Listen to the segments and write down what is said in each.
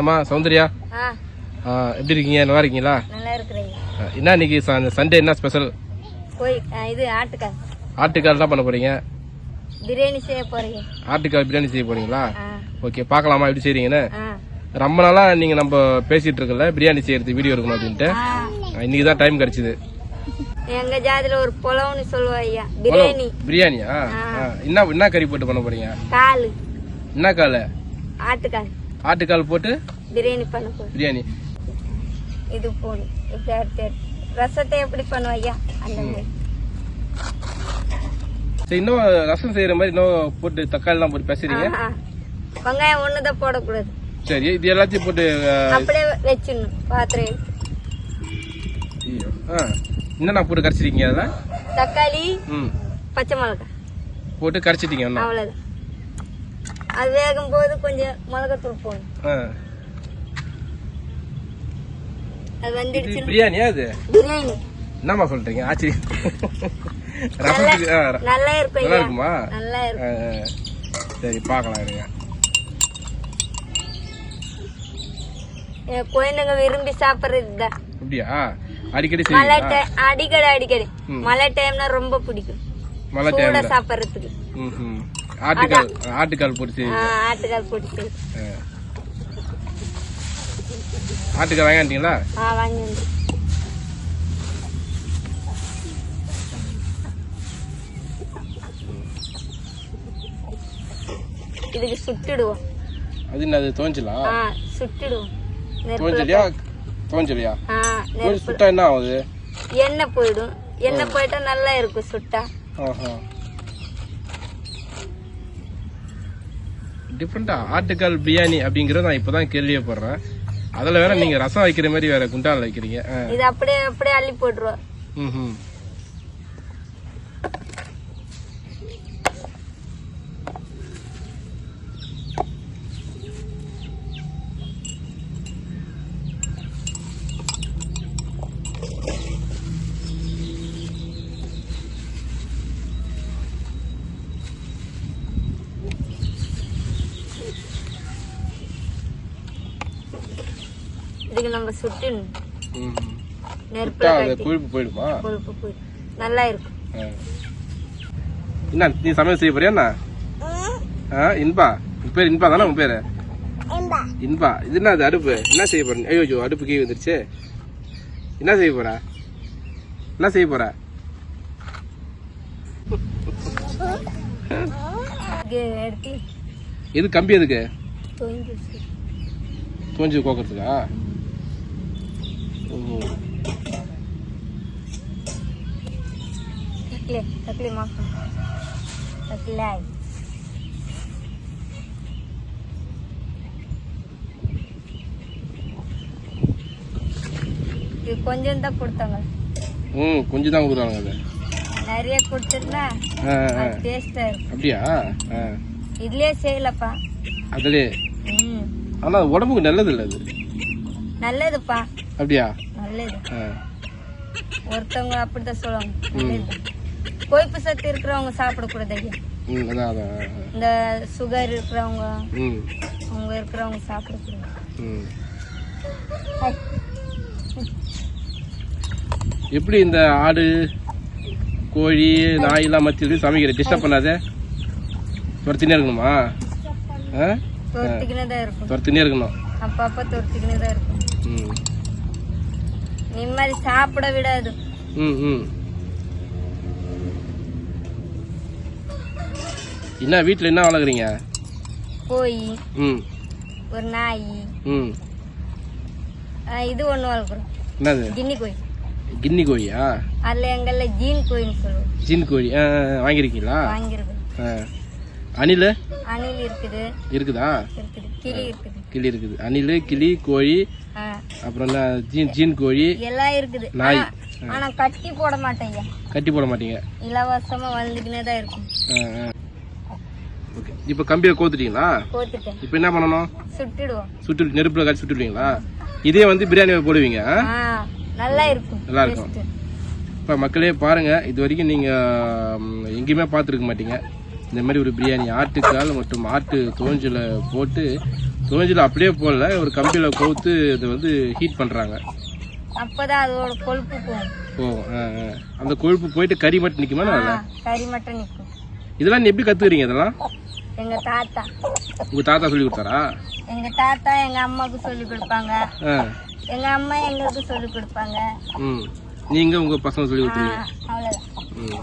என்னம்மா சௌந்தர்யா? எப்படி இருக்கீங்க? நல்லா இருக்கீங்களா? நல்லா இருக்கிறீங்க ஆ, என்ன இன்னைக்கு சண்டே என்ன ஸ்பெஷல்? இது ஆட்டுக்கால். ஆட்டுக்கால் தான் பண்ண போறீங்க? பிரியாணி செய்ய போறீங்க ஆட்டுக்கால் பிரியாணி செய்ய போறீங்களா? ஓகே பார்க்கலாமா எப்படி செய்றீங்கன்னு? ரொம்ப நாளா நீங்க நம்ம பேசிட்டு இருக்கல பிரியாணி செய்யறது வீடியோ இருக்கணும் அப்படின்ட்டு. இன்னைக்கு தான் டைம் கிடைச்சது. எங்க ஜாதியில ஒரு புலவுன்னு சொல்லுவா ஐயா. பிரியாணி. பிரியாணியா? என்ன என்ன கறி போட்டு பண்ண போறீங்க? கால். என்ன கால்? ஆட்டுக்கால். ஆட்டுக்கால் போட்டு பிரியாணி பண்ண பிரியாணி. இது போடும் இப்படி. ரசத்தை எப்படி பண்ணுவோம் ஐயா? அந்த மாதிரி. இன்னும் ரசம் செய்யற மாதிரி இன்னும் போட்டு தக்காளி எல்லாம் போட்டு பேசுறீங்க. வெங்காயம் ஒண்ணுதான் போடக்கூடாது. சரி இது எல்லாத்தையும் போட்டு அப்படியே வச்சிடணும். பாத்திரம் என்னண்ணா போட்டு கரைச்சிருக்கீங்க அதில் தக்காளி ம். பச்சை மிளகாய். போட்டு கரைச்சிட்டீங்க அண்ணா அவ்வளவுதான். அது வேகும் போது கொஞ்சம் மிளகாத்தூள் போடணும். அது வந்துடுச்சு பிரியாணியா இது? பிரியாணி. என்னம்மா சொல்றீங்க? ஆச்சு. ரசத்துக்கு ஆ, ர- நல்லா இருக்கும் நல்லா இருக்குமா? நல்லா இருக்கும். சரி பார்க்கலாம் இருங்க. குழந்தைங்க விரும்பி சாப்பிடுறது இதுதான் அப்படியா? அடிக்கடி மழை அடிக்கடி அடிக்கடி. மழை டைம்னா ரொம்ப பிடிக்கும். மழை டைம்ல சாப்பிடுறதுக்கு. ஆட்டுக்கால் ஆட்டுக்கால் ஆ, ஆட்டுக்கால் பிடிச்சி ஆ. ஆட்டுக்கால் வாங்கிட்டீங்களா ஆ வாங்கி இதுக்கு சுட்டுடுவோம். அது என்ன அது தோஞ்சலாம் ஆ சுட்டுடுவோம். தோஞ்சலியா? தோஞ்சலியா? சுட்டா என்ன ஆகுது எண்ணெய் போயிடும். எண்ணெய் போயிட்டா நல்லா இருக்கும் சுட்டா. ஆஹா டிஃப்ரெண்டா ஆட்டுக்கால் பிரியாணி அப்படிங்கறத நான் இப்பதான் கேள்விப்படுறேன் அதுல வேற நீங்க ரசம் வைக்கிற மாதிரி வேற குண்டான்ல வைக்கிறீங்க. இது அப்படியே அப்படியே அள்ளி போட்டுருவோம் ம்ஹும். இதுக்கு நம்ம சுட்டுணும் ம்ஹும். நெருப்புல சுட்டா அது கட்டி. கொழுப்பு போயிடுமா? கொழுப்பு போயிடும் நல்லா இருக்கும் ஆ. என்ன நீ சமையல் செய்ய போறியா என்ன? ஆ, இன்பா. உன் பேர் இன்பா தானே உன் பேரு? இன்பா. இது என்ன அது அடுப்பு? என்ன செய்ய போற? ஐயோ ஐயோ அடுப்பு கீழே வந்துருச்சு என்ன செய்ய போற? என்ன செய்ய போற? எது கம்பி எதுக்கு? தோஞ்சு கோக்கிறதுக்கா? Takle, takle makan. Taklai. இது கொஞ்சம் தான் கொடுத்தாங்க கொஞ்சம் தான் கொடுத்தாங்க நிறைய கொடுத்துருந்தா டேஸ்டா அப்படியா இதுலயே செய்யலப்பா. அதுலயே? ஆனா உடம்புக்கு நல்லது இல்ல அது. நல்லதுப்பா. அப்படியா? நல்லது. ஒருத்தவங்க அப்படிதான் சொல்லுவாங்க. கொழுப்பு சத்து இருக்கிறவங்க சாப்பிடக்கூடாது ஐயா. இந்த சுகர் இருக்கிறவங்க அவங்க இருக்கிறவங்க சாப்பிடக்கூடாது. எப்படி இந்த ஆடு கோழி நாயெல்லாம் மத்தி சமைக்கிற? டிஸ்டர்ப் பண்ணாதே. துரத்தினே இருக்கணுமா? துரத்திக்கினே தான் இருக்கும் துரத்தினே இருக்கணும். அப்பப்போ துரத்திக்கினே தான் இருக்கும் நிம்மதி சாப்பிட விடாது. ம் ம். என்ன வீட்டில் என்ன வளர்க்குறீங்க? கோழி ம். ஒரு நாய். இது ஒன்று வளர்க்குறோம். என்னது? கின்னி கோழி. கின்னி கோழியா? அதில் எங்களில் ஜீன் கோழின்னு சொல்லுவோம். ஜின் கோழி வாங்கியிருக்கோம். ஆ. அணில்? அணில் இருக்குது. இருக்குதா? இருக்குது. கிளி இருக்குது. கிளி இருக்குது. அணில் கிளி கோழி அப்புறம் என்ன ஜீன் ஜீன் கோழி எல்லாம் இருக்குது. நாய். ஆனா- கட்டி போட மாட்டேங்க. கட்டி போட மாட்டீங்க? இலவசமா வளர்ந்துக்கினே தான் இருக்கும். ஓகே. இப்போ கம்பியை கோத்துட்டீங்களா? கோத்துட்டேன். இப்போ என்ன பண்ணணும்? சுட்டுடுவோம். சுட்டு நெருப்பில் காய்ச்சி சுட்டுடுவீங்களா? இதே வந்து பிரியாணி போடுவீங்க? நல்லா இருக்கும். நல்லா இருக்கும். இப்போ மக்களே பாருங்க. இது வரைக்கும் நீங்கள் எங்கேயுமே பார்த்துருக்க மாட்டீங்க. இந்த மாதிரி ஒரு பிரியாணி ஆட்டுக்கால் மற்றும் ஆட்டு தோஞ்சில் போட்டு துவஞ்சில அப்படியே போடல ஒரு கம்பியில கவுத்து இது வந்து ஹீட் பண்றாங்க. அப்பதான் அதோட கொழுப்பு போகும். ஓ. அந்த கொழுப்பு போயிட்டு கறி மட்டும் நிக்குமா ஆ, அதுல கறி மட்டும் நிக்கும். இதெல்லாம் நீ எப்படி கத்துக்கிறீங்க இதெல்லாம்? எங்க தாத்தா. உங்க தாத்தா சொல்லி கொடுத்தாரா? எங்க தாத்தா எங்க அம்மாவுக்கு சொல்லி கொடுப்பாங்க. எங்க அம்மா எங்களுக்கு சொல்லி கொடுப்பாங்க. ம். நீங்க உங்க பசங்க சொல்லி ஆ, கொடுத்துருவீங்க.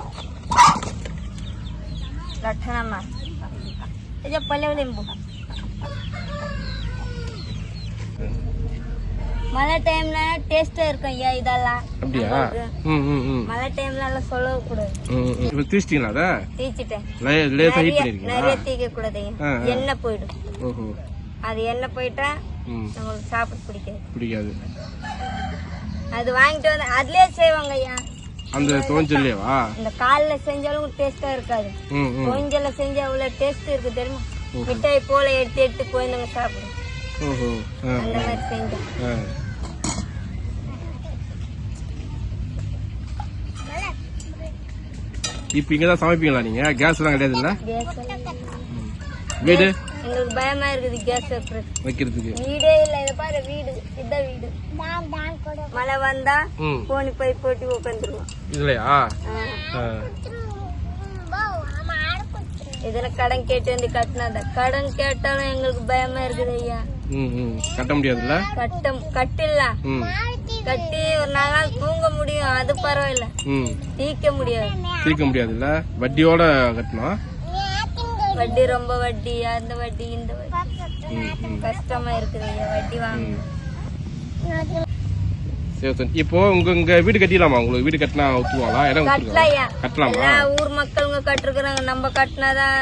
அவ்வளவுதான் ம் லட்சணமா இது பல்லவ லிம்பு மழை டைம்ல டேஸ்டா இருக்கும் ஐயா இதெல்லாம் அப்படியா மழை டைம்ல எல்லாம் ம். இப்போ தீச்சிட்டீங்களா அதை தீச்சிட்டேன் லேசா ஹீட் நிறைய பண்ணிருக்கீங்களா நிறைய தீக்க கூடாது. எண்ணெய் போயிடும் ஓஹோ அது எண்ணெய் போயிட்டா நம்மளுக்கு சாப்பிட பிடிக்காது பிடிக்காது அது வாங்கிட்டு வந்து அதுலயே செய்வாங்க ஐயா அந்த தோஞ்சல்லையவா? இந்த கால்ல செஞ்சாலும் டேஸ்டா இருக்காது. கொஞ்சல செஞ்சா அவ்வளவு டேஸ்ட் இருக்கு தெரியுமா. மிட்டாய் போல எடுத்து எடுத்து குழந்தைங்க சாப்பிடும். அந்த மாதிரி இப்போ இங்கே தான் சமைப்பீங்களா கிடையாதுல்ல? கேஸ் எல்லாம் வீடு? எங்களுக்கு பயமா இருக்குது கேஸ் வைக்கிறது வைக்கிறதுக்கு. வீடே இல்ல இத பாரு வீடு இதான் வீடு. மழை வந்தா ம். கோணி பை போட்டு உட்காந்துருவோம் இதுலையா? இதுல கடன் கேட்டு வந்து கட்டினதா. கடன் கேட்டாலும் எங்களுக்கு பயமா இருக்குது ஐயா. கட்ட முடியாதுல்ல? கட்ட கட்டிடலாம் ம். கட்டி ஒரு நாள் தூங்க முடியும். அது பரவாயில்ல. தீக்க முடியாது. தீர்க்க முடியாதுல்ல? வட்டியோட கட்டணும். வட்டி ரொம்ப வட்டி அந்த வட்டி இந்த வட்டி. கஷ்டமா இருக்குது வட்டி வாங்க. சரி சரி. இப்போ உங்க உங்க வீடு கட்டிடலாமா? உங்களுக்கு வீடு கட்டினா ஒத்துவாங்களா இடம் கட்டல கட்டலாமா ஊர் மக்களுங்க கட்டிருக்கிறாங்க. நம்ம கட்டினாதான்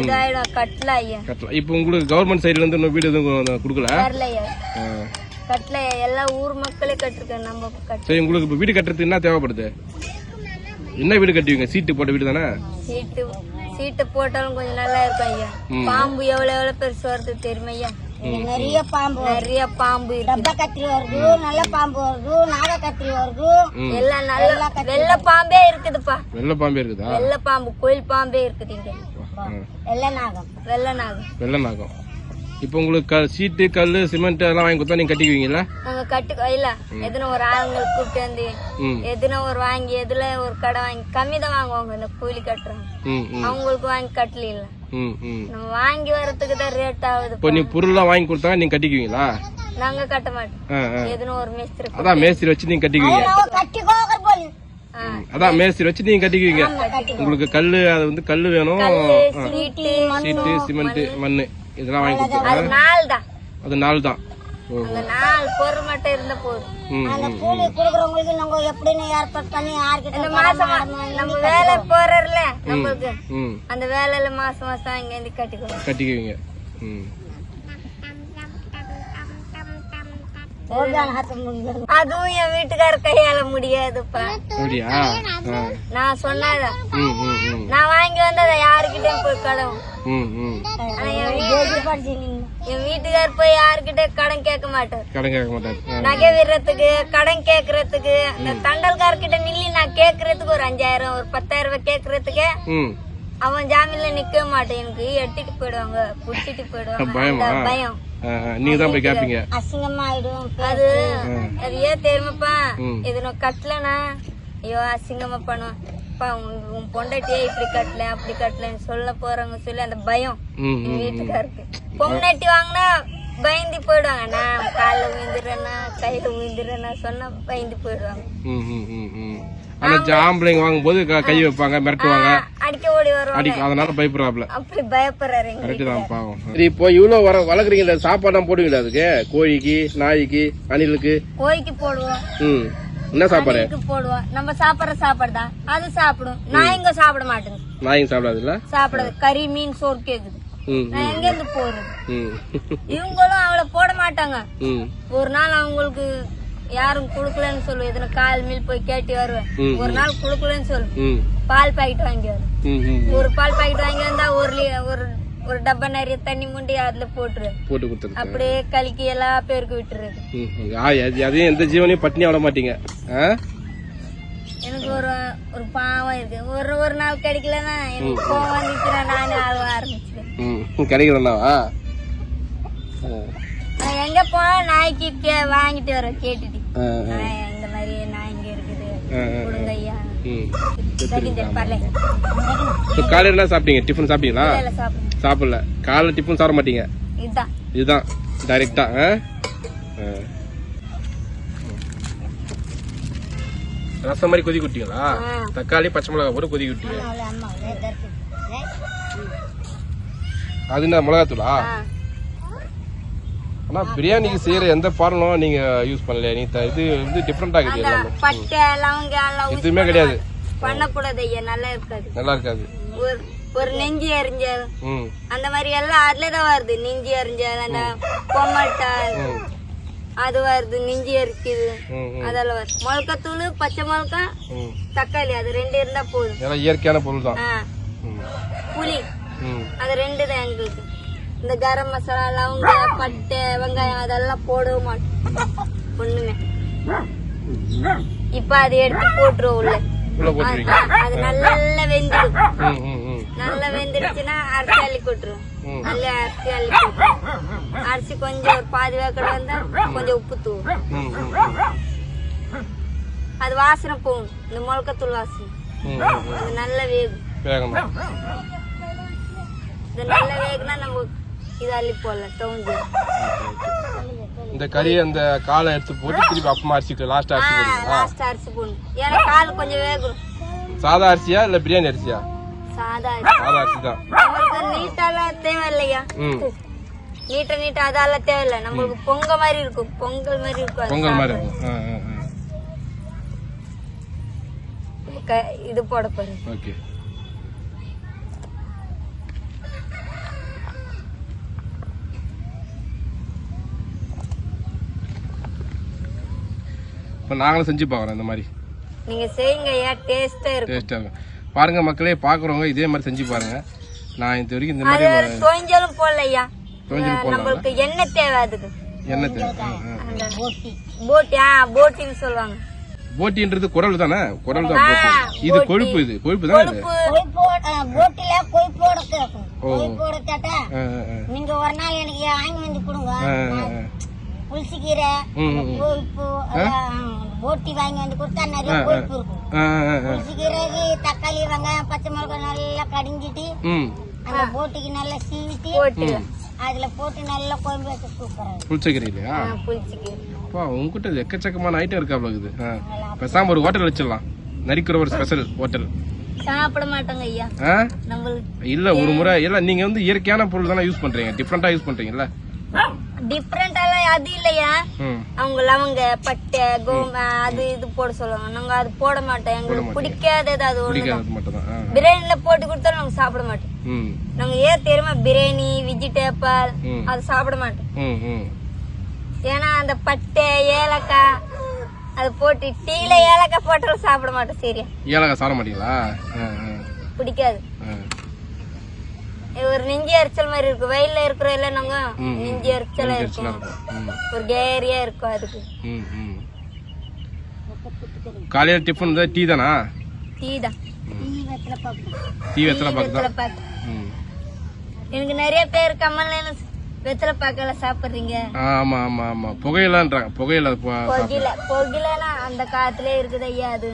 இதாயிடும். கட்டல ஐயா. கட்டலாம். இப்போ உங்களுக்கு கவர்மெண்ட் சைடுல இருந்து இன்னும் வீடு எதுவும் கொடுக்கல? வரல ஐயா. ஆ. கட்டல எல்லா ஊர் மக்களே கட்டிருக்காங்க. நம்ம சரி உங்களுக்கு இப்போ வீடு கட்டுறதுக்கு என்ன தேவைப்படுது? என்ன வீடு கட்டுவீங்க? சீட்டு போட்ட வீடு தானே? சீட்டு சீட்டு போட்டாலும் கொஞ்சம் நல்லா இருக்கும் ஐயா. பாம்பு எவ்வளவு எவ்வளவு பெருசு வருது தெரியுமா ஐயா? நிறைய பாம்பு நிறைய பாம்பு டப்பா கத்திரி வருது நல்ல பாம்பு வருது நாக கத்திரி வருது. எல்லாம் நல்ல வெள்ளை பாம்பே இருக்குதுப்பா. வெள்ளை பாம்பே இருக்குதா? வெள்ளை பாம்பு கோயில் பாம்பே இருக்குது இங்க. வெள்ளை நாகம். வெள்ளை நாகம். வெள்ளை நாகம். இப்போ உங்களுக்கு க சீட்டு கல் சிமெண்ட் எல்லாம் வாங்கி கொடுத்தா நீங்க கட்டிக்குவீங்களா நாங்க கட்டு இல்ல எதுனா ஒரு ஆளுங்களை கூப்பிட்டு வந்து எதுனா ஒரு வாங்கி எதுல ஒரு கடை வாங்கி கம்மி தான் வாங்குவாங்க இந்த கூலி கட்டுறாங்க அவங்களுக்கு வாங்கி கட்டல நம்ம வாங்கி வரதுக்கு தான் ரேட் ஆகுது இப்போ நீ பொருள்லாம் வாங்கி கொடுத்தா நீங்க கட்டிக்குவீங்களா? நாங்க கட்ட மாட்டோம். எதுனா ஒரு மேஸ்திரி அதான் மேஸ்திரி வச்சு நீங்க கட்டிக்குவீங்க. அதான் மேஸ்திரி வச்சு நீங்க கட்டிக்குவீங்க. உங்களுக்கு கல்லு அது வந்து கல்லு வேணும். சீட்டு சிமெண்ட் மண்ணு. இதெல்லாம் வாங்கி அது கொடுத்துருங்க நாள் தான் அது நாள் தான் அந்த நாள் பொருள் மட்டும் இருந்த போதும். ம் ம் குடுக்கறவங்களுக்கு நாங்க எப்படின்னு ஏற்பாடு பண்ணி யார்கிட்ட இந்த மாசம் நம்ம வேலை போறல நம்மளுக்கு. அந்த வேலையில மாசம் மாசம் இங்க இருந்து கட்டிக்குவோம் கட்டிக்குவீங்க. ம். அதுவும் என் வீட்டுக்கார கையால முடியாதுப்பா. நான் ம் நான் வாங்கி வந்ததை யாருக்கிட்டயும் போய் கடன். ம் ம். ஆனா என் வீட்டு என் வீட்டுக்கார் போய் யாருக்கிட்ட கடன் கேட்க மாட்டார். கடன் கேட்க மாட்டாரு. நகை விடுறதுக்கு கடன் கேக்குறதுக்கு இந்த தண்டல்கார்கிட்ட நில்லி நான் கேக்குறதுக்கு ஒரு அஞ்சாயிரம் ஒரு பத்தாயிரம் ரூபாய் கேக்குறதுக்கு ம். அவன் ஜாமீன்ல நிக்க மாட்டேன். எனக்கு எட்டிட்டு போயிடுவாங்க புடிச்சிட்டு போயிடுவாங்க. பயமா? நீங்க தான் போய் அசிங்கமாயிடும். அது அது ஏன் தெரியுமாப்பா. இது நான் கட்டலனா ஐயோ அசிங்கமா பண்ணும் பா உன் உன் பொண்டாட்டியே இப்படி கட்டல அப்படி கட்டலன்னு சொல்ல போறாங்க சொல்லி அந்த பயம் வீட்டுக்காருக்கு. பொம்னாட்டி வாங்கினா பயந்து போயிடுவாங்க நான் கால்ல விழுந்துடுறேன்னா கையில விழுந்துடுறேன்னா சொன்னா பயந்து போயிடுவாங்க. ஆனா ஆம்பளைங்க வாங்கும்போது க- கை வைப்பாங்க மிரட்டுவாங்க. அடிக்க அதனால பயப்படுறாப்ல. அப்படி பயப்படுறாரு கரெக்டு தான் பாவம். சரி இப்போ இவ்வளோ வர வளர்க்குறீங்களா சாப்பாடுலாம் போடுவீங்களா அதுக்கு? கோழிக்கு நாய்க்கு அணிலுக்கு? கோழிக்கு போடுவோம். ம். என்ன சாப்பாடு? போடுவோம். நம்ம சாப்பிடுற சாப்பாடு தான். அது சாப்பிடும். நான் இங்க சாப்பிட மாட்டேங்க நாயும் சாப்பிடாதுல்ல? சாப்பிடாது. கறி மீன் சோறு கேக்குது. ம் நான் எங்க இருந்து போறது இவங்களும் அவளை போட மாட்டாங்க. ம். ஒரு நாள் அவங்களுக்கு யாரும் குடுக்கலன்னு சொல்லு. எதுனா கால் மீல் போய் கேட்டு வருவேன். ஒரு நாள் குடுக்கலன்னு சொல்லு. பால் பாக்கெட் வாங்கி ம் ஒரு பால் பாக்கெட் வாங்கி வந்தா ஒரு ஒரு ஒரு டப்பா நிறைய தண்ணி முண்டி அதுல போட்டுரு. போட்டு கொடுத்துருக்கு அப்படியே கலக்கி எல்லா பேருக்கு அது- அதையும் எந்த ஜீவனையும் பட்டினி விட மாட்டீங்க. எனக்கு ஒரு ஒரு பாவம் இருக்கு. ஒரு ஒரு நாள் கிடைக்கலன்னா எனக்கு கோவம் வந்துச்சுன்னா நானே அழுவ ம் கிடைக்கிறதாவா நான்? எங்க போனா நாய்க்கு வாங்கிட்டு வர கேட்டுட்டு இந்த மாதிரி இங்க இருக்குது. காலையில என்ன சாப்பிட்டீங்க? டிஃபன் சாப்பிட்டீங்களா? சாப்பிடல. காலைல டிஃபன் சாப்பிட மாட்டீங்க? இதுதான். டைரக்டா ரசம் மாதிரி கொதி விட்டீங்களா ஆ. தக்காளி பச்சை மிளகாய் போட்டு கொதி விட்டீங்க அம்மா அது என்ன மிளகாத்தூளா? ஆ. ஆனா பிரியாணிக்கு செய்யற எந்த ஃபார்முலும் நீங்க யூஸ் பண்ணல நீ இது வந்து டிஃப்ரெண்ட் ஆகுது அந்த எல்லாமே. பட்டை லவங்க எல்லாம் எதுவுமே கிடையாது. பண்ணக்கூடாது. ஐயா நல்லா இருக்காது. நல்லா இருக்காது. ஒரு ஒரு நெஞ்சு எரிஞ்சல். அந்த மாதிரி எல்லாம் அதுல தான் வருது. நெஞ்சு எரிஞ்சல் அந்த ம். அது வருது. நெஞ்சு எரிக்குது. ம், அதெல்லாம் வருது. மிளகாத்தூள் பச்சை மிளகா தக்காளி அது ரெண்டு இருந்தா போதும். இயற்கையான பொருள் தான் புளி. அது ரெண்டு தான் எங்களுக்கு. இந்த கரம் மசாலா லவங்க பட்டை வெங்காயம் அதெல்லாம் போடவும் மாட்டோம் ஒண்ணுமே. இப்ப அதை எடுத்து போட்டுருவோம் உள்ள. அது நல்லா வெந்துடும். நல்லா வெந்துருச்சுன்னா அரிசி அள்ளி கொட்டுருவோம். நல்லா அரிசி அள்ளி போட்டுருவோம். அரிசி கொஞ்சம் ஒரு பாதி வேக்கடை வந்தா கொஞ்சம் உப்பு தூவும். அது வாசனை போகும். இந்த மிளகாத்தூள் வாசனை. அது நல்லா வேகும். இது நல்லா வேகுனா நம்ம இது அள்ளி போடலாம் இந்த கறி அந்த காலை எடுத்து போட்டு திருப்பி அப்பமா அரிசிக்கு லாஸ்ட் அரிசி போடுவீங்களா? லாஸ்ட் அரிசி போடணும். ஏன்னா கால் கொஞ்சம் வேகும். சாதா அரிசியா இல்ல பிரியாணி அரிசியா? சாதா அரிசி. சாதா அரிசி தான் நீட்டாலாம் தேவையில்லையா? நீட்ட நீட்டா அதெல்லாம் தேவையில்லை. நம்மளுக்கு பொங்க மாதிரி இருக்கும். பொங்கல் மாதிரி இருக்கும் பொங்கல் மாதிரி. இருக்கும். இது போட போறேன். ஓகே. இப்போ நாங்களும் செஞ்சு பார்க்குறோம் இந்த மாதிரி. நீங்க செய்யுங்க ஐயா டேஸ்டா இருக்கும். டேஸ்ட்டாக இருக்கும். பாருங்க மக்களே பார்க்குறவங்க இதே மாதிரி செஞ்சு பாருங்க. நான் இது வரைக்கும் இந்த மாதிரி தோஞ்சலும் போடலையா தோஞ்சல் போடலாம். நம்மளுக்கு எண்ணெய் தேவை. அதுக்கு என்ன தேவை போட்டி. போட்டி ஆ போட்டின்னு சொல்லுவாங்க. போட்டின்றது குரல் தானே? குரல் தான் போட்டி. இது கொழுப்பு இது கொழுப்பு தானே போட்டில கேட்கும் ஓ. நீங்க ஒரு நாள் எனக்கு வாங்கி வந்து கொடுங்க ம். கொழுப்பு போட்டி வாங்கி வந்து கொடுத்தா நிறைய கொழுப்பு இருக்கும். புளிச்சிக்கீரைக்கு தக்காளி வெங்காயம் பச்சை மிளகாய் நல்லா கடிஞ்சிட்டு ம். அந்த போட்டிக்கு நல்லா சீவிட்டு அதுல போட்டு நல்லா குழம்பு வச்சு சூப்பரா புளிச்சக்கறி இல்லையா புளிச்சிக்கீரை. அப்பா உங்ககிட்ட இது எக்கச்சக்கமான ஐட்டம் இருக்கா ஆ. பேசாம ஒரு ஹோட்டல் வச்சிடலாம். நரிக்கிற ஒரு ஸ்பெஷல் ஹோட்டல் சாப்பிட மாட்டோங்க ஐயா. இல்ல ஒரு முறை இல்ல நீங்க வந்து இயற்கையான பொருள் தானே யூஸ் பண்றீங்க. டிஃப்ரெண்டா யூஸ் பண்றீங்கல்ல. டிஃப்ரெண்டாலாம் அது இல்லையா? அவங்க லவங்க பட்டை கோம அது இது போட சொல்லுவாங்க. நாங்க அது போட மாட்டோம். எங்களுக்கு பிடிக்காதது அது ஒண்ணு. பிரியாணில போட்டு கொடுத்தாலும் நாங்க சாப்பிட மாட்டோம். நாங்க ஏன் தெரியுமா? பிரியாணி வெஜிடேபிள். அது சாப்பிட மாட்டோம். ஏன்னா அந்த பட்டை ஏலக்காய் அது போட்டு டீல ஏலக்காய் போட்டாலும் சாப்பிட மாட்டோம். சரியா? ஏலக்காய் சாப்பிட மாட்டீங்களா? பிடிக்காது. ஒரு நெஞ்சு எரிச்சல் மாதிரி இருக்கும். வெயில்ல இருக்கிற எல்லாம் நாங்க. நெஞ்சு எரிச்சலா இருக்கும். ஒரு கேரியா இருக்கும் அதுக்கு. ம், ம். காலையில டிஃபன் தான் டீ தானா? டீ தான். டீ வெத்தலை பாக்கு. எனக்கு நிறைய பேர் கம்மல்ல வெத்தலை பாக்கல சாப்பிடுறீங்க? ஆமா ஆமா ஆமா. புகையிலன்றாங்க. புகையில ப- சாப்பிடு. பொகில பொகிலனா அந்த காலத்துல இருக்குது ஐயா அது.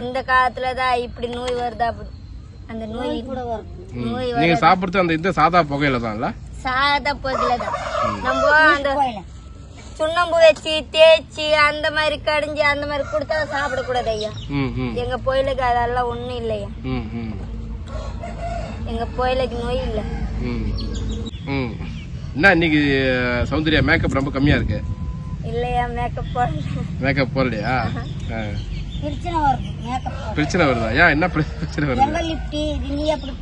இந்த காலத்துல தான் இப்படி நோய் வருதா அப்படி. அந்த நோய் கூட வரும். நோய் நீங்க சாப்பிடுறது அந்த இந்த சாதா புகையில தான்ல? சாதா பொகில தான் நம்ம அந்த சுண்ணாம்பு வச்சு தேய்ச்சி அந்த மாதிரி கடிஞ்சு அந்த மாதிரி கொடுத்தா சாப்பிடக்கூடாது ஐயா. எங்க கோயிலுக்கு அதெல்லாம் ஒண்ணும் இல்லையா? ம் ம். எங்க கோயிலுக்கு நோய் இல்லை. ம் ம். என்ன இன்னைக்கு சௌந்தர்யா மேக்கப் ரொம்ப கம்மியா இருக்கு? இல்லையா மேக்கப் போடல. மேக்கப் போடலையா? ஆ. பிரச்சனை வருது ஏன் என்ன பிர- பிரச்சனை வருது? நீ அப்படி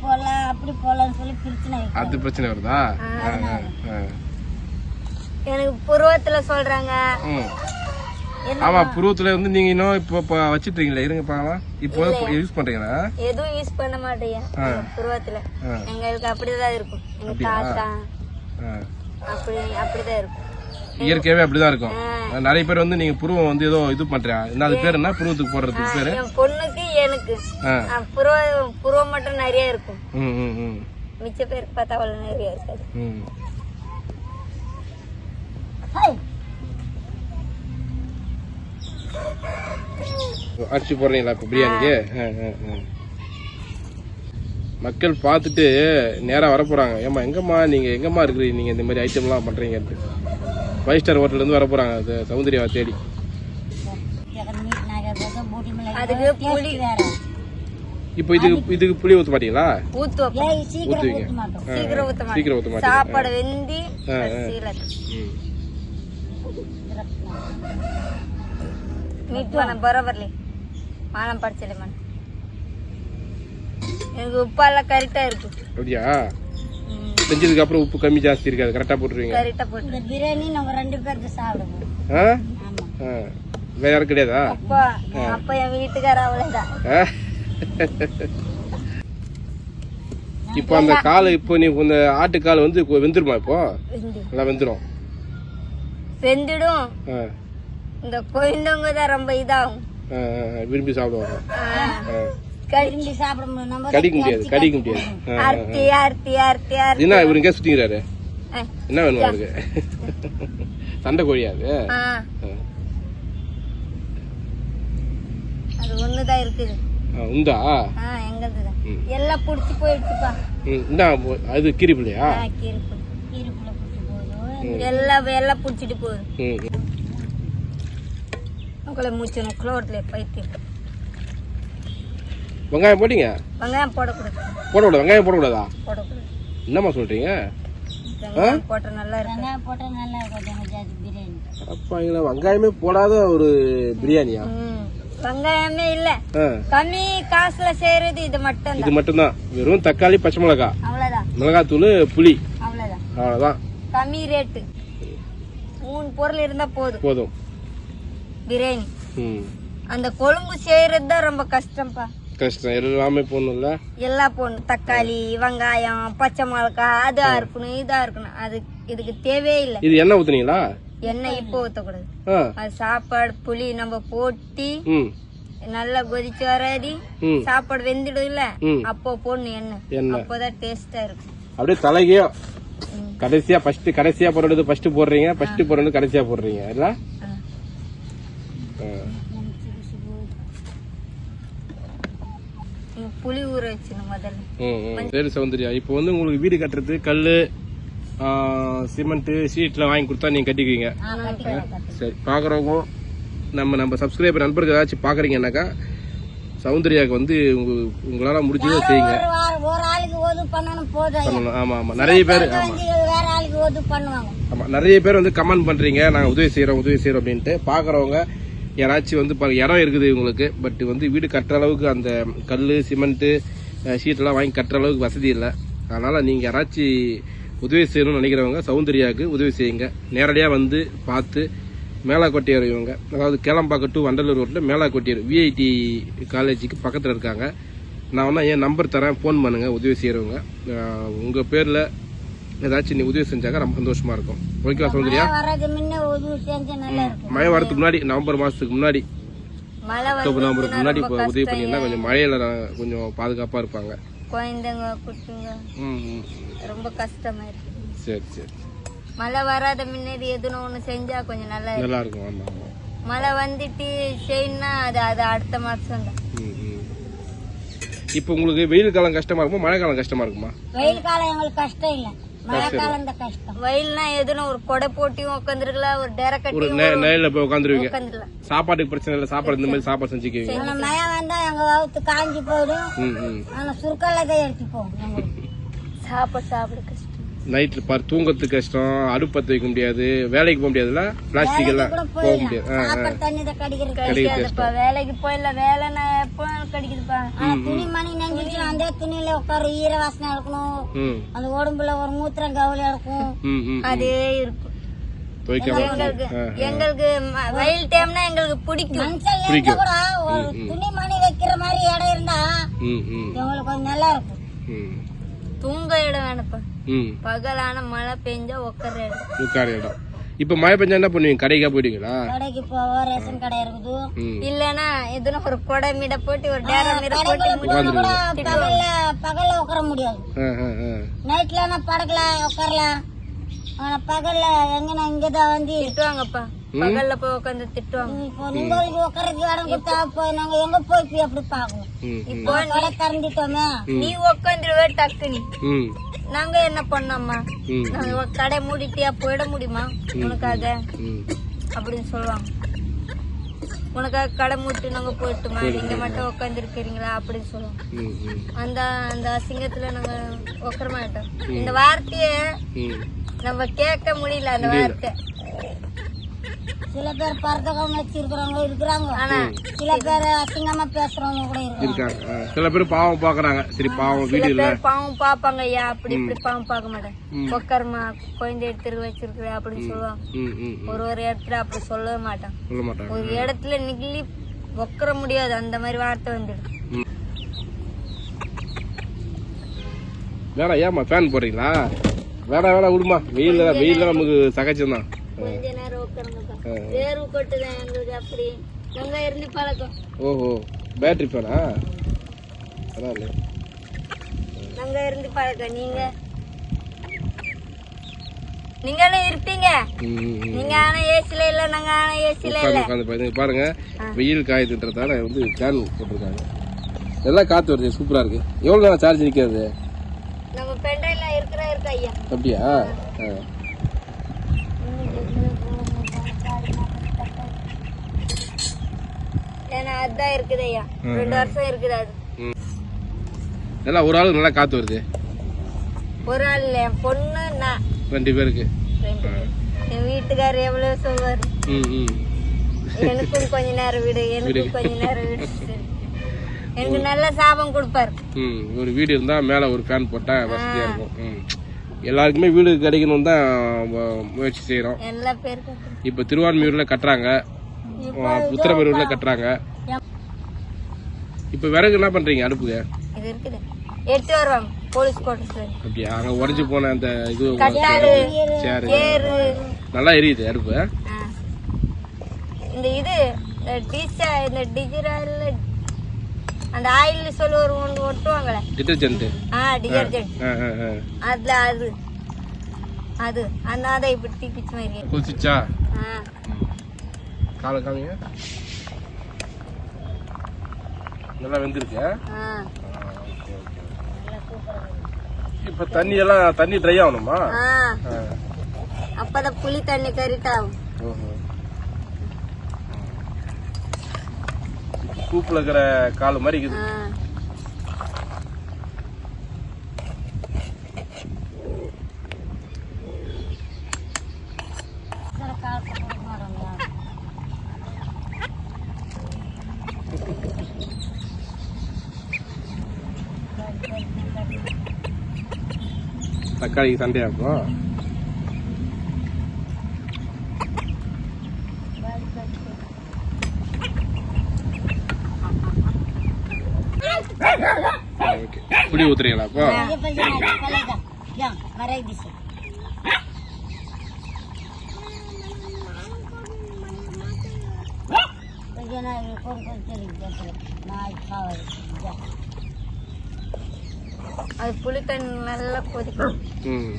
சொல்லி பிரச்சனை அது பிரச்சனை வருதா. எனக்கு புருவத்துல சொல்றாங்க. ஆமா புருவத்துல வந்து நீங்க இன்னும் இப்போ இப்போ வச்சிட்டு இருக்கீங்களா இருங்க பார்க்கலாம் இப்போ யூஸ் பண்றீங்களா? எதுவும் யூஸ் பண்ண மாட்டேயா ஆ. புருவத்துல. எங்களுக்கு அப்படிதான் இருக்கும். எங்க அப்படியா? தாத்தா. அப்படி அப்படிதான் இருக்கும். இயற்கையாவே அப்படிதான் இருக்கும். நிறைய பேர் வந்து நீங்க புருவம் வந்து ஏதோ இது பண்றேன் என்ன அது பேர் என்ன புருவத்துக்கு போடுறதுக்கு பேரு. பொண்ணுக்கு எனக்கு. புருவம் புருவம் மட்டும் நிறைய இருக்கும். மிச்ச பேருக்கு பார்த்தா அவ்வளோ நிறைய இருக்காது. அரிசி போடுறீங்களா இப்போ பிரியாணிக்கு? மக்கள் பார்த்துட்டு நேராக வர போகிறாங்க ஏம்மா எங்கம்மா நீங்கள் எங்கம்மா இருக்கிறீங்க? நீங்கள் இந்த மாதிரி ஐட்டம்லாம் பண்ணுறீங்க ஃபைவ் ஸ்டார் ஹோட்டல்லேருந்து வர போகிறாங்க அது சௌந்தர்யாவை தேடி. இப்போ இதுக்கு இதுக்கு புளி ஊற்ற மாட்டீங்களா? ஊற்றுவீங்க சீக்கிரம் ஊற்ற மாட்டீங்க. சாப்பாடு வெந்தி மீட்டு பரோபர்லி மானம் படிச்சலே மனம் எனக்கு உப்பாலாம் கரெக்டாக இருக்கு. அப்படியா? செஞ்சதுக்கு அப்புறம் உப்பு கம்மி ஜாஸ்தி இருக்காது. கரெக்டாக போட்டுருவீங்க. கரெக்டா போட்டு பிரியாணி நம்ம ரெண்டு பேருக்கு சாப்பிடுவோம். ஆ? ஆ. வேற யாரும் கிடையாதா? அப்பா அப்ப என் வீட்டுக்கார அவ்வளவுதான். ஆ? இப்போ அந்த கால் இப்போ நீ இந்த ஆட்டுக்கால் வந்து இப்போ வெந்துருமா இப்போ? வெந்து நல்லா வெந்துரும். வெந்துடும். ஆ, இந்த கொய்ந்தவங்க தான் ரொம்ப இதாகும். ஆ, ஆ, விரும்பி சாப்பிடுவாங்க. கடிஞ்சு சாப்பிட முடியும் கடிக்க முடியாது கடிக்க முடியாது. அர்த்தி அர்த்தி அர்த்தி என்ன இவரு எங்க சுத்திக்கிறாரு. என்ன வேணும் அவருக்கு? சண்டை கோழியா அது ஒண்ணுதான் இருக்குது. உண்டா. எல்லாம் புடிச்சு போயிடுச்சுப்பா. இந்தா அது கீரி பிள்ளையா ஆ, கீரிப்பு கீரிப்புல புடிச்சு போகுது எல்லாம் எல்லாம் புடிச்சிட்டு போகுது. உங்களை மூச்சு பைத்தியம் வெங்காயம் போட்டீங்க? வெங்காயம் போடக்கூடாது. போடக்கூடாது வெங்காயம் போடக்கூடாதா? போடக்கூடாது. என்னம்மா சொல்றீங்க? வெங்காயம் போட்டா நல்லா இருக்கும் வெங்காயம் போட்டா நல்லா இருக்கும் பிரியாணி. அப்பாங்களா வெங்காயமே போடாத ஒரு பிரியாணியா? வெங்காயமே இல்ல. கம்மி காசுல செய்யறது இது மட்டும் இது மட்டும்தான். வெறும் தக்காளி பச்சை மிளகா. அவ்வளவுதான். மிளகாத்தூள் புளி. அவ்வளவுதான். அவ்வளவுதான். கம்மி ரேட்டு. மூணு பொருள் இருந்தா போதும். போதும். பிரியாணி. ம். அந்த கொழும்பு செய்யறது தான் ரொம்ப கஷ்டம்ப்பா. கஷ்டம். எல்லாமே போடணும்ல? எல்லாம் போடணும். தக்காளி வெங்காயம் பச்சை மிளகா அதா இருக்கணும் இதா இருக்கணும். அது இதுக்கு தேவையே இல்லை. இது எண்ணெய் ஊத்துனீங்களா? எண்ணெய் இப்போ ஊத்தக்கூடாது. அது சாப்பாடு புளி நம்ம போட்டி. நல்லா கொதிச்சு வராதி. ம். சாப்பாடு வெந்துடும் இல்ல. அப்போ போடணும் எண்ணெய். அப்போதான் டேஸ்டா இருக்கும். அப்படியே தலைகையோ. கடைசியா ஃபர்ஸ்ட் கடைசியா போடுறது ஃபர்ஸ்ட் போடுறீங்க. ஃபர்ஸ்ட் போடுறது கடைசியா போடுறீங்க. இல்ல ஆ. ஆ. நீங்க புளி ஊற வச்சிடணும் முதல்ல. சரி சௌந்தர்யா இப்போ வந்து உங்களுக்கு வீடு கட்டுறது கல்லு சிமெண்ட் ஷீட்லாம் வாங்கி கொடுத்தா நீங்க கட்டிக்குவீங்க. சரி பாக்குறவங்க நம்ம நம்ம சப்ஸ்கிரைபர் நண்பர்கள் ஏதாச்சும் பாக்குறீங்கன்னாக்கா சௌந்தர்யாவுக்கு வந்து உங்க உங்களால முடிஞ்சதை செய்யுங்க. ஒரு வாரம் ஒரு ஆளுக்கு உதவி பண்ணணும் போதும் பண்ணணும். ஆமா ஆமா. நிறைய பேர் ஆமா. வந்து வேற ஆளுக்கு உதவி பண்ணுவாங்க. ஆமா நிறைய பேர் வந்து கமெண்ட் பண்றீங்க. நாங்க உதவி செய்யறோம் உதவி செய்யறோம் அப்படின்ட்டு. பாக்குறவங்க யாராச்சும் வந்து இடம் இருக்குது இவங்களுக்கு பட் வந்து வீடு கட்டுற அளவுக்கு அந்த கல் சிமெண்ட்டு ஷீட்டெல்லாம் வாங்கி கட்டுற அளவுக்கு வசதி இல்லை. அதனால் நீங்கள் யாராச்சும் உதவி செய்யணும்னு நினைக்கிறவங்க சௌந்தர்யாவுக்கு உதவி செய்யுங்க. நேரடியாக வந்து பார்த்து மேலாக்கொட்டியார் இவங்க அதாவது கேளம்பாக்கம் டு வண்டலூர் ரோட்டில் மேலாக்கொட்டியார் விஐடி காலேஜுக்கு பக்கத்தில் இருக்காங்க. நான் வேணால் என் நம்பர் தரேன் ஃபோன் பண்ணுங்கள் உதவி செய்கிறவங்க உங்கள் பேரில் ஏதாச்சும் நீ உதவி செஞ்சாக்க ரொம்ப சந்தோஷமா இருக்கும். ஓகேவா சௌந்தர்யா மழை வரதுக்கு முன்னாடி நவம்பர் மாசத்துக்கு முன்னாடி. மழை அக்டோபர் நவம்பருக்கு முன்னாடி உதவி பண்ணியிருந்தா கொஞ்சம் மழையில கொஞ்சம் பாதுகாப்பா இருப்பாங்க. குழந்தைங்க குட்டிங்க. ரொம்ப கஷ்டமா இருக்கு. சரி சரி. மழை வராத முன்னாடி எதுனா ஒண்ணு செஞ்சா கொஞ்சம் நல்லா இருக்கும். நல்லா இருக்கும் ஆமா ஆமா. மழை வந்துட்டு செய்யணும்னா அது அது அடுத்த மாசம் தான். இப்போ உங்களுக்கு வெயில் காலம் கஷ்டமா இருக்குமா? மழை காலம் கஷ்டமா இருக்குமா? வெயில் காலம் எங்களுக்கு கஷ்டம் இல்ல. மழை காலம் தான் கஷ்டம். வெயில்னா எதுனா ஒரு கொடை போட்டியும் உட்காந்துருக்கலாம் ஒரு டேர ஒரு கட்டியும் நே- நேரில் போய் உட்காந்துருவீங்க உட்காந்துக்கலாம் சாப்பாட்டுக்கு பிரச்சனை இல்லை சாப்பாடு இந்த மாதிரி சாப்பாடு செஞ்சுக்குவீங்க. மழை வந்தா எங்க வகுத்து காஞ்சி போயிடும். ம் ம். ஆனா சுருக்கல்ல தான் எடுத்துப்போம் சாப்பாடு சாப்பிட கஷ்டம் நைட்ல பாரு தூங்கறதுக்கு கஷ்டம் அடுப்பு பத்த வைக்க முடியாது வேலைக்கு போக முடியாதுல்ல? பிளாஸ்டிக் எல்லாம் போக முடியாது. வேலைக்கு போயிடல வேலைன்னா எப்போ கிடைக்குதுப்பா துணி மணி நெஞ்சிச்சு அந்த துணியில உட்கார ஈர வாசனை இருக்கணும். அந்த உடம்புல ஒரு மூத்திரம் கவலை இருக்கும் அதே இருக்கும். எங்களுக்கு வெயில் டைம்னா எங்களுக்கு பிடிக்கும். பிடிக்கும். கூட ஒரு துணி மணி வைக்கிற மாதிரி இடம் இருந்தா எங்களுக்கு கொஞ்சம் நல்லா இருக்கும். தூங்க இடம் வேணுப்பா ம் பகலான மழை பெஞ்சா உட்கார இடம். உட்கார இடம். இப்ப மழை பெஞ்சா என்ன பண்ணுவீங்க? கடைக்கா போயிடுவீங்களா? கடைக்கு போவோம் ரேஷன் கடை இருக்குது. இல்லனா எதுனா ஒரு கொடை மீட போட்டு ஒரு டேரம் மீட போட்டு பகல்ல பகல்ல உட்கார முடியாது. நைட்லனா படக்கலாம் உட்காரலாம் ஆனா பகல்ல எங்க நான் இங்கதான் வந்து திட்டுவாங்கப்பா. பகல்ல போய் உட்காந்து திட்டுவாங்க. இப்போ உங்களுக்கு இடம் கொடுத்தா போய் நாங்க எங்க போய் போய் அப்படி பாக்கணும் இப்போ கடை திறந்துட்டோமே. நீ உட்காந்துருவே டக்குனி ம். நாங்க என்ன பண்ணோம்மா? நாங்க கடை மூடிட்டியா போயிட முடியுமா? உனக்காக. ம். அப்படின்னு சொல்லுவாங்க. உனக்காக கடை மூட்டு நாங்க போயிட்டுமா? நீங்க மட்டும் உட்காந்து இருக்கிறீங்களா அப்படின்னு சொல்லுவாங்க. ம் ம். அந்த அந்த அசிங்கத்துல நாங்க உட்கார மாட்டோம். இந்த வார்த்தைய ம். நம்ம கேட்க முடியல அந்த வார்த்தை. சில பேர் பரதகம் வச்சிருக்கிறவங்க இருக்கிறாங்க. ஆனா சில பேர் அசிங்கமா பேசுறவங்க கூட இருக்காங்க. சில பேர் பாவம் பாக்குறாங்க சரி பாவம் வீடு சில இல்ல. பேர் பாவம் பாப்பாங்க ஐயா அப்படி இப்படி பாவம் பார்க்க மாட்டேன். உட்காருமா குழந்தை எடுத்து வச்சிருக்கிற அப்படின்னு சொல்லுவாங்க. ஒரு ஒரு இடத்துல அப்படி சொல்லவே மாட்டான் சொல்ல மாட்டாங்க. ஒரு இடத்துல நிகழி உட்கார முடியாது. அந்த மாதிரி வார்த்தை வந்துடும். ம். வேணா ஏம்மா ஃபேன் போடுறீங்களா? வேணா வேணா விடுமா. வெயில் வெயில் நமக்கு சகஜம் தான் கொஞ்ச நேரம் உட்காருங்கப்பா. வேர்வு கொட்டுதான் எங்களுக்கு அப்படி. எங்க இருந்து பழக்கம் ஓஹோ பேட்டரி ஃபேனா பரவாயில்ல நாங்க? இருந்து பழக்கம் நீங்க நீங்களும் இருப்பீங்க. நீங்க ஆனா ஏசில இல்ல நாங்க ஆனா ஏசில இல்ல. உட்காந்து பாருங்க. வெயில் காயுதுன்றதால வந்து ஃபேன் போட்டிருக்காங்க. நல்லா காத்து வருது சூப்பரா இருக்கு. எவ்வளவு நேரம் சார்ஜ் நிக்கிறது? நம்ம அப்படியா? அதுதான் இருக்குது ஐயா. ரெண்டு வருஷம் இருக்குது அது. ம். நல்லா ஒரு ஆளுக்கு நல்லா காத்து வருது. ஒரு ஆள் இல்ல என் பொண்ணு நான் ரெண்டு பேருக்கு. என் வீட்டுக்காரர் எவ்வளவு ம் எனக்கும் கொஞ்ச நேரம் விடு எனக்கும் கொஞ்ச நேரம் விடு. எனக்கு நல்ல சாபம் கொடுப்பாரு. ம் ஒரு வீடு இருந்தா மேல ஒரு ஃபேன் போட்டா வசதியா இருக்கும். ம். எல்லாருக்குமே வீடு கிடைக்கணும் தான் முயற்சி செய்யறோம் எல்லா பேருக்கும் இப்போ திருவான்மியூர்ல கட்டுறாங்க. உத்தரமேரூர்ல கட்டுறாங்க. இப்போ விறகு என்ன பண்றீங்க அடுப்புக்கு? இது இருக்குது. எடுத்து வருவாங்க போலீஸ் அப்படியா? அங்க உடஞ்சு போன அந்த இது சேரு நல்லா எரியுது அடுப்பு. இந்த இது இந்த அந்த ஆயில் சொல்லி ஒரு ஒன்று ஒட்டுவாங்களே? டிட்டர்ஜென்ட். ஆ டிடர்ஜென்ட் அதுல அது. அது. அந்த அதை இப்படி தீப்பிச்சு மாதிரி குளிச்சிச்சா ஆ. காலை காமிங்க. நல்லா வெந்திருக்கு ஆ. இப்போ தண்ணி எல்லாம் தண்ணி ட்ரை ஆகணுமா. அப்பதான் புளி தண்ணி கறிட்டாகும் ஓஹோ. சூப்பில் இருக்கிற கால் மாதிரி இருக்குது. ஆ. தக்காளி சண்டையா இருக்கும் புளி ஊத்துறீங்களா? அப்போ? அது புளி தண்ணி நல்லா கொதிக்கும் ம்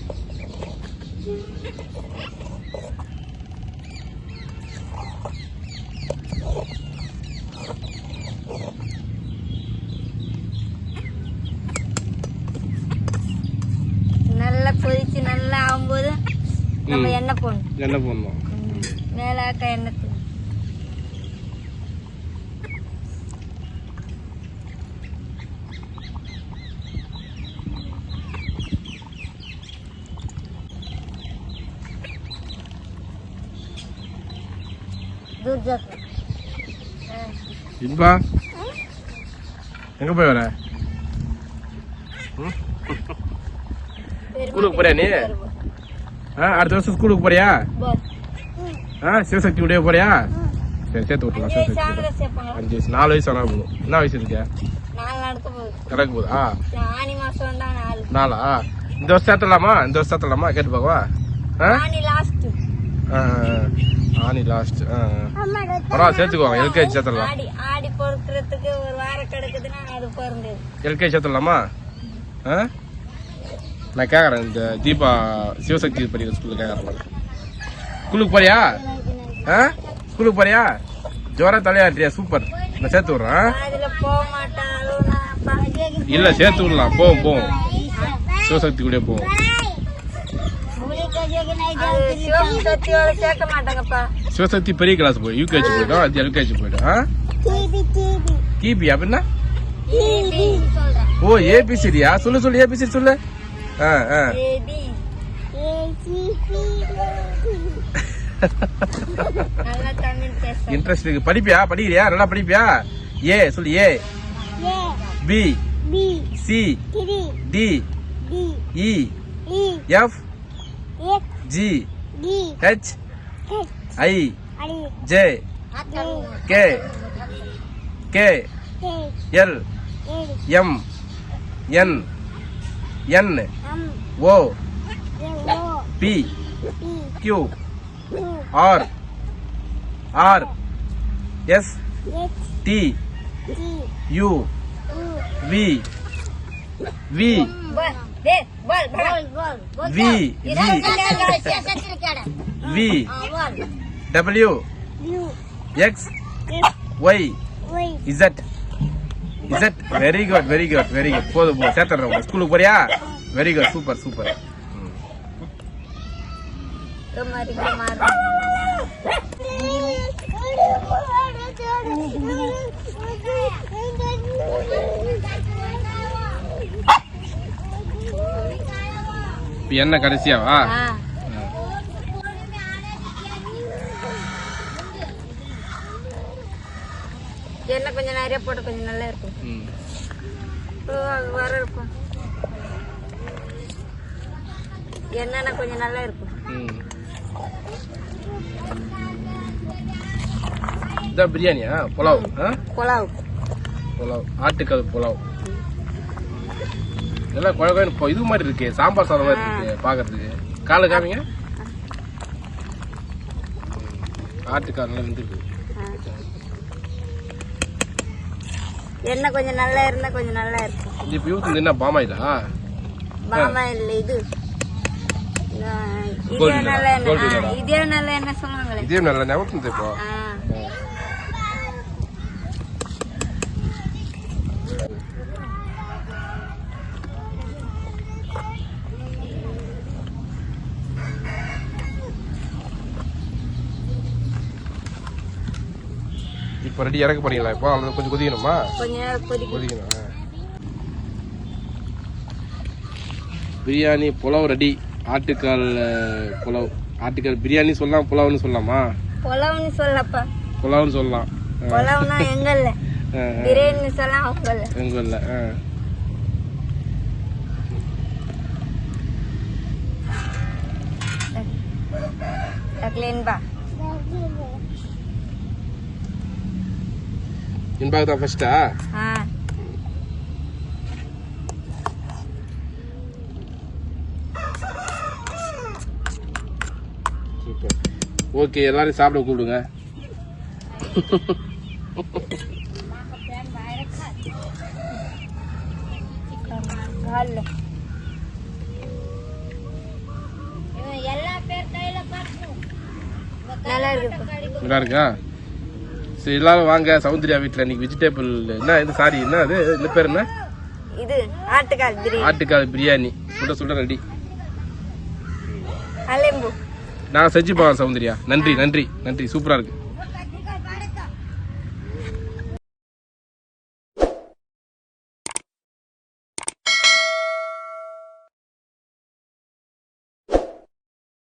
நல்லா கொதிச்சு நல்லா ஆகும்போது நம்ம எண்ணெய் போடணும் எண்ணெய் போடணும் மேலாக்க எண்ணெய் இன்பா எங்க போய் வர ஊருக்கு போறியா நீ ஆ அடுத்த வருஷம் ஸ்கூலுக்கு போறியா? ஆ சிவசக்தி உடைய போறியா? சரி சேர்த்து விட்டுலாம் சிவசக்தி அஞ்சு வயசு நாலு வயசு ஆனால் போதும். என்ன வயசு இருக்கு? நடக்க போதா நாலா. இந்த வருஷம் சேர்த்தலாமா இந்த வருஷம் சேர்த்தலாமா கேட்டு பார்க்கவா? ஆனி லாஸ்ட் பரவாயில்ல சேர்த்துக்குவாங்க எல்கேஜி சேர்த்துடலாம். ஆடி பொறுக்கிறதுக்கு ஒரு வாரம் கிடக்குதுன்னா அது பிறந்தது எல்கேஜி சேர்த்துடலாமா? ஆ? நான் கேட்குறேன் இந்த தீபா சிவசக்தி படிக்கிற ஸ்கூலில் கேட்குறேன் ஸ்கூலுக்கு போறியா? ஆ? ஸ்கூலுக்கு போறியா? ஜோரா தலையாட்டியா? சூப்பர். நான் சேர்த்து விட்றேன் இல்லை சேர்த்து விடலாம். போவோம் போவோம் சிவசக்தி கூட போவோம் சிவசக்தி பெரிய கிளாஸ் போய் யூகேஜி போயிடும் அது எல்கேஜி போயிடும் கிபி அப்படின்னா ஓ ஏபிசிடியா சொல்லு சொல்லு ஏபிசிடி சொல்லு. ஏபி இன்ட்ரெஸ்ட் இருக்கு. படிப்பியா? படிக்கிறியா நல்லா படிப்பியா? ஏ சொல்லு A B C D E F G H I J K K L M N N O P Q R R S T U V V V V W X Y Z Z very good very good very good போதும் போதும். சேர்த்துறோம் ஸ்கூலுக்கு போறியா? Very good super super என்ன கடைசியாவா? கொஞ்சம் நிறைய போட்டு கொஞ்சம் நல்லா இருக்கும். அது வர இருக்கும். எண்ணெய் கொஞ்சம் நல்லா இருக்கும். இதான் பிரியாணியா? புலாவ் புலாவ். புலாவ். ஆட்டுக்கால் புலாவ். இதெல்லாம் குழந்தை இப்போ இது மாதிரி இருக்கு சாம்பார் சாதம் மாதிரி இருக்கு பாக்குறதுக்கு. காலை காமிங்க. ஆட்டுக்கால் நல்லா வெந்திருக்கு. எண்ணெய் கொஞ்சம் நல்லா இருந்தா கொஞ்சம் நல்லா இருக்கும். இது இப்போ யூத்து என்ன பாமாயிலா? இல்ல இது. இதே நல்ல. ஆ, இதே நல்ல எண்ணெய் சொல்லுவாங்களே? இதே நல்ல ஞாபகம் இப்போ ஆ. இப்போ ரெடி இறக்க போறீங்களா? இப்போ அவ்வளோ கொஞ்சம் கொதிக்கணுமா? கொதிக்கணும். பிரியாணி புலாவ் ரெடி. ஆட்டுக்கால் புலாவ். ஆட்டுக்கால் பிரியாணி சொல்லலாம் புலாவ்னு சொல்லலாமா? புலாவ்னு சொல்லப்பா புலாவ்னு சொல்லலாம். புலாவ்னா ஆ. பிரியாணி சொல்ல அவங்கல்ல எங்க இல்ல ஆ. ஃபர்ஸ்டா ஆ சூப்பர் ஓகே எல்லாரும் சாப்பிட கூப்பிடுங்க நல்லா இருக்கா? சரி எல்லாரும் வாங்க. சௌந்தர்யா வீட்டில் இன்னைக்கு வெஜிடபிள் என்ன இது சாரி என்ன அது? இந்த பேர் என்ன? இது ஆட்டுக்கால் பிரியாணி. ஆட்டுக்கால் பிரியாணி. சுட சுட ரெடி. நான் செஞ்சு போவேன் சௌந்தர்யா. நன்றி நன்றி நன்றி. சூப்பரா இருக்கு.